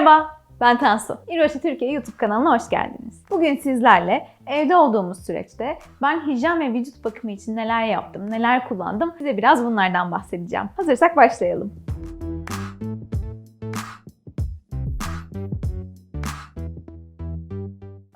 Merhaba, ben Tansu. İroşi Türkiye YouTube kanalına hoş geldiniz. Bugün sizlerle evde olduğumuz süreçte ben hijyen ve vücut bakımı için neler yaptım, neler kullandım size biraz bunlardan bahsedeceğim. Hazırsak başlayalım.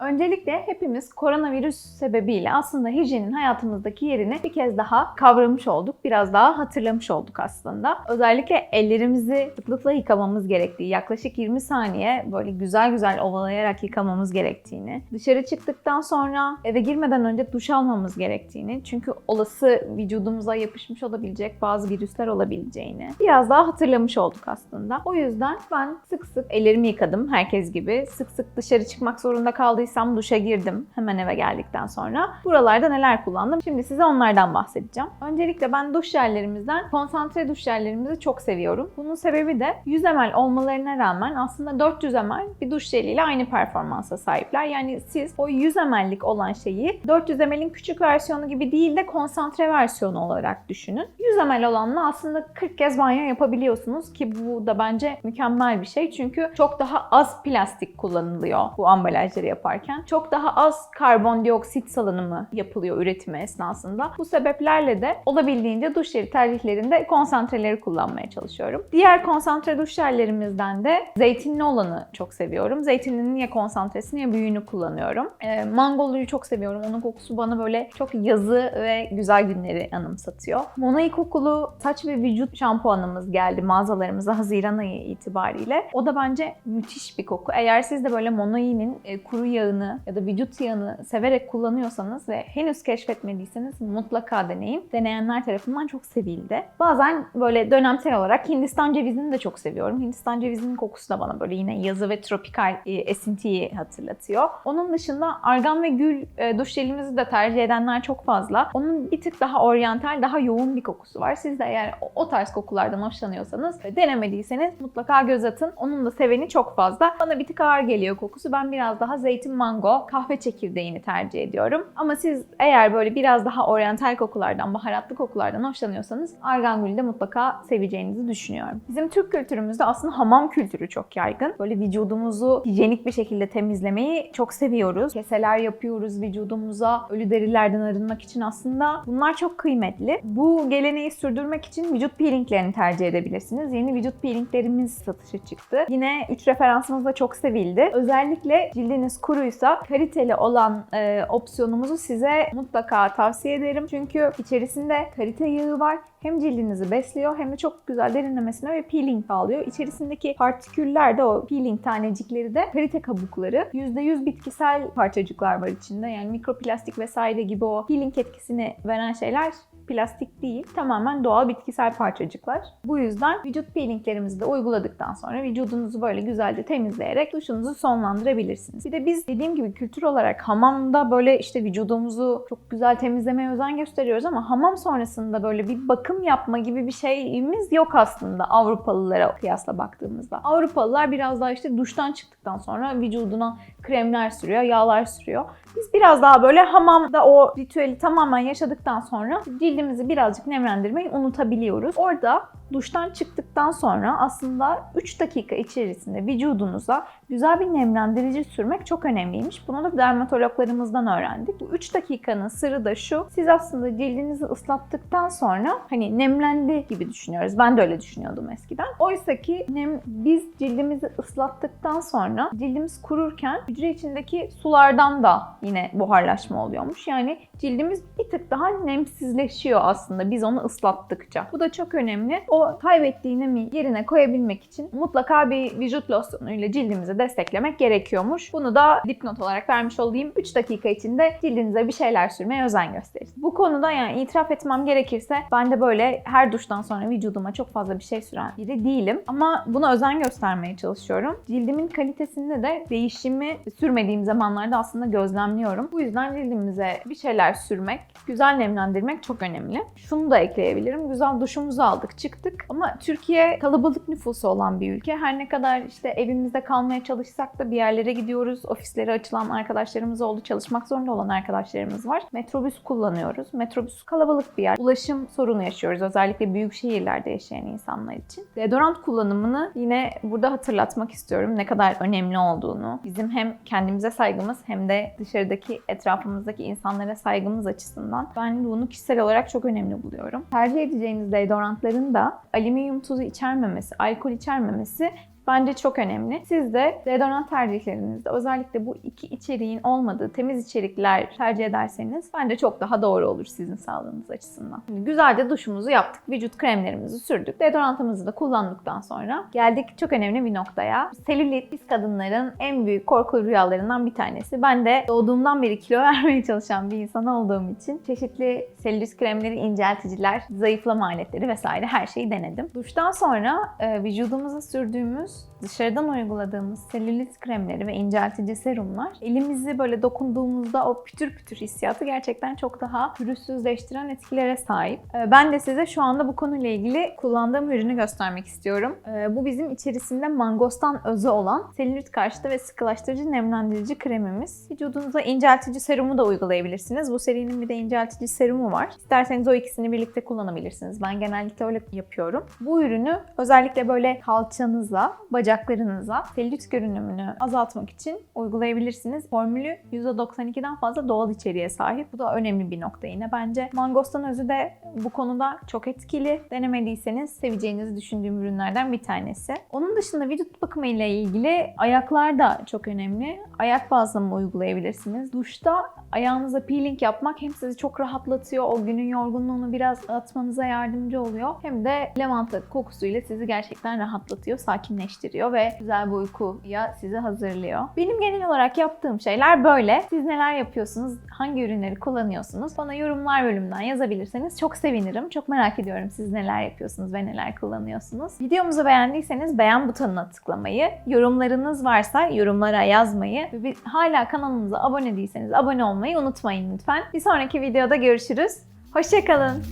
Öncelikle hepimiz koronavirüs sebebiyle aslında hijyenin hayatımızdaki yerini bir kez daha kavramış olduk. Biraz daha hatırlamış olduk aslında. Özellikle ellerimizi sıklıkla yıkamamız gerektiği, yaklaşık 20 saniye böyle güzel güzel ovalayarak yıkamamız gerektiğini, dışarı çıktıktan sonra eve girmeden önce duş almamız gerektiğini, çünkü olası vücudumuza yapışmış olabilecek bazı virüsler olabileceğini biraz daha hatırlamış olduk aslında. O yüzden ben sık sık ellerimi yıkadım herkes gibi. Sık sık dışarı çıkmak zorunda kaldıysam duşa girdim hemen eve geldikten sonra. Buralarda neler kullandım? Şimdi size onlardan bahsedeceğim. Öncelikle ben duş jellerimizden konsantre duş jellerimizi çok seviyorum. Bunun sebebi de 100 ml olmalarına rağmen aslında 400 ml bir duş jeliyle aynı performansa sahipler. Yani siz o 100 ml'lik olan şeyi 400 ml'in küçük versiyonu gibi değil de konsantre versiyonu olarak düşünün. 100 ml olanla aslında 40 kez banyo yapabiliyorsunuz ki bu da bence mükemmel bir şey. Çünkü çok daha az plastik kullanılıyor bu ambalajları yaparken. Çok daha az karbondioksit salınımı yapılıyor üretimi esnasında. Bu sebeplerle de olabildiğince duş jeli tercihlerinde konsantreleri kullanmaya çalışıyorum. Diğer konsantre duş jellerimizden de zeytinli olanı çok seviyorum. Zeytinlinin ya konsantresini ya büyüğünü kullanıyorum. E, mangoluyu çok seviyorum. Onun kokusu bana böyle çok yazı ve güzel günleri anımsatıyor. Monai kokulu saç ve vücut şampuanımız geldi mağazalarımıza Haziran ayı itibariyle. O da bence müthiş bir koku. Eğer siz de böyle Monai'nin e, kuru yağını ya da vücut yağını severek kullanıyorsanız ve henüz keşfetmediyseniz mutlaka deneyin. Deneyenler tarafından çok sevildi. Bazen böyle dönemsel olarak Hindistan cevizini de çok seviyorum. Hindistan cevizinin kokusu da bana böyle yine yazı ve tropikal e, esintiyi hatırlatıyor. Onun dışında argan ve gül e, duş jelimizi de tercih edenler çok fazla. Onun bir tık daha oryantal, daha yoğun bir kokusu var. Siz de eğer o- tarz kokulardan hoşlanıyorsanız denemediyseniz mutlaka göz atın. Onun da seveni çok fazla. Bana bir tık ağır geliyor kokusu. Ben biraz daha zeytin mango, kahve çekirdeğini tercih ediyorum. Ama siz eğer böyle biraz daha oryantal kokulardan, baharatlı kokulardan hoşlanıyorsanız argan gülü de mutlaka seveceğinizi düşünüyorum. Bizim Türk kültürümüzde aslında hamam kültürü çok yaygın. Böyle vücudumuzu hijyenik bir şekilde temizlemeyi çok seviyoruz. Keseler yapıyoruz vücudumuza, ölü derilerden arınmak için aslında bunlar çok kıymetli. Bu geleneği sürdürmek için vücut peelinglerini tercih edebilirsiniz. Yeni vücut peelinglerimiz satışa çıktı. Yine 3 referansımız da çok sevildi. Özellikle cildiniz kuruysa kaliteli olan e, opsiyonumuzu size mutlaka tavsiye ederim. Çünkü içerisinde kalite yağı var. Hem cildinizi besliyor hem de çok güzel derinlemesine ve peeling sağlıyor. İçerisindeki partiküller de o peeling tanecikleri de kalite kabukları. %100 bitkisel parçacıklar var içinde. Yani mikroplastik vesaire gibi o peeling etkisini veren şeyler plastik değil. Tamamen doğal bitkisel parçacıklar. Bu yüzden vücut peelinglerimizi de uyguladıktan sonra vücudunuzu böyle güzelce temizleyerek duşunuzu sonlandırabilirsiniz. Bir de biz dediğim gibi kültür olarak hamamda böyle işte vücudumuzu çok güzel temizlemeye özen gösteriyoruz ama hamam sonrasında böyle bir bakım yapma gibi bir şeyimiz yok aslında Avrupalılara kıyasla baktığımızda. Avrupalılar biraz daha işte duştan çıktıktan sonra vücuduna kremler sürüyor, yağlar sürüyor. Biz biraz daha böyle hamamda o ritüeli tamamen yaşadıktan sonra cildimizi birazcık nemlendirmeyi unutabiliyoruz. Orada duştan çıktıktan sonra aslında 3 dakika içerisinde vücudunuza güzel bir nemlendirici sürmek çok önemliymiş. Bunu da dermatologlarımızdan öğrendik. Bu 3 dakikanın sırrı da şu. Siz aslında cildinizi ıslattıktan sonra hani nemlendi gibi düşünüyoruz. Ben de öyle düşünüyordum eskiden. Oysa ki nem, biz cildimizi ıslattıktan sonra cildimiz kururken hücre içindeki sulardan da yine buharlaşma oluyormuş. Yani cildimiz bir tık daha nemsizleşiyor aslında biz onu ıslattıkça. Bu da çok önemli. O kaybettiği nemi yerine koyabilmek için mutlaka bir vücut losyonuyla cildimizi desteklemek gerekiyormuş. Bunu da dipnot olarak vermiş olayım. 3 dakika içinde cildinize bir şeyler sürmeye özen gösterin. Bu konuda yani itiraf etmem gerekirse ben de böyle her duştan sonra vücuduma çok fazla bir şey süren biri değilim. Ama buna özen göstermeye çalışıyorum. Cildimin kalitesinde de değişimi sürmediğim zamanlarda aslında gözlemliyorum. Bu yüzden cildimize bir şeyler sürmek, güzel nemlendirmek çok önemli. Şunu da ekleyebilirim. Güzel duşumuzu aldık, çıktık ama Türkiye Türkiye kalabalık nüfusu olan bir ülke. Her ne kadar işte evimizde kalmaya çalışsak da bir yerlere gidiyoruz. Ofisleri açılan arkadaşlarımız oldu. Çalışmak zorunda olan arkadaşlarımız var. Metrobüs kullanıyoruz. Metrobüs kalabalık bir yer. Ulaşım sorunu yaşıyoruz. Özellikle büyük şehirlerde yaşayan insanlar için. Deodorant kullanımını yine burada hatırlatmak istiyorum. Ne kadar önemli olduğunu. Bizim hem kendimize saygımız hem de dışarıdaki etrafımızdaki insanlara saygımız açısından ben bunu kişisel olarak çok önemli buluyorum. Tercih edeceğiniz deodorantların da alüminyum tuzu içermemesi, alkol içermemesi bence çok önemli. Siz de deodorant tercihlerinizde özellikle bu iki içeriğin olmadığı temiz içerikler tercih ederseniz bence çok daha doğru olur sizin sağlığınız açısından. Şimdi güzelce duşumuzu yaptık, vücut kremlerimizi sürdük, deodorantımızı da kullandıktan sonra geldik çok önemli bir noktaya. Selülit biz kadınların en büyük korku rüyalarından bir tanesi. Ben de doğduğumdan beri kilo vermeye çalışan bir insan olduğum için çeşitli selülit kremleri, incelticiler, zayıflama aletleri vesaire her şeyi denedim. Duştan sonra e, vücudumuza sürdüğümüz Dios dışarıdan uyguladığımız selülit kremleri ve inceltici serumlar elimizi böyle dokunduğumuzda o pütür pütür hissiyatı gerçekten çok daha pürüzsüzleştiren etkilere sahip. Ee, Ben de size şu anda bu konuyla ilgili kullandığım ürünü göstermek istiyorum. Ee, Bu bizim içerisinde mangostan özü olan selülit karşıtı ve sıkılaştırıcı nemlendirici kremimiz. Vücudunuza inceltici serumu da uygulayabilirsiniz. Bu serinin bir de inceltici serumu var. İsterseniz o ikisini birlikte kullanabilirsiniz. Ben genellikle öyle yapıyorum. Bu ürünü özellikle böyle kalçanıza, bacaklarınıza selülit görünümünü azaltmak için uygulayabilirsiniz. Formülü %92'den fazla doğal içeriğe sahip. Bu da önemli bir nokta yine bence. Mangostan özü de bu konuda çok etkili. Denemediyseniz seveceğinizi düşündüğüm ürünlerden bir tanesi. Onun dışında vücut bakımı ile ilgili ayaklar da çok önemli. Ayak bazlama uygulayabilirsiniz. Duşta ayağınıza peeling yapmak hem sizi çok rahatlatıyor, o günün yorgunluğunu biraz atmanıza yardımcı oluyor. Hem de lavanta kokusuyla sizi gerçekten rahatlatıyor, sakinleştiriyor ve güzel bir uykuya sizi hazırlıyor. Benim genel olarak yaptığım şeyler böyle. Siz neler yapıyorsunuz? Hangi ürünleri kullanıyorsunuz? Bana yorumlar bölümünden yazabilirseniz çok sevinirim. Çok merak ediyorum siz neler yapıyorsunuz ve neler kullanıyorsunuz. Videomuzu beğendiyseniz beğen butonuna tıklamayı, yorumlarınız varsa yorumlara yazmayı ve hala kanalımıza abone değilseniz abone olmayı unutmayın lütfen. Bir sonraki videoda görüşürüz. Hoşçakalın.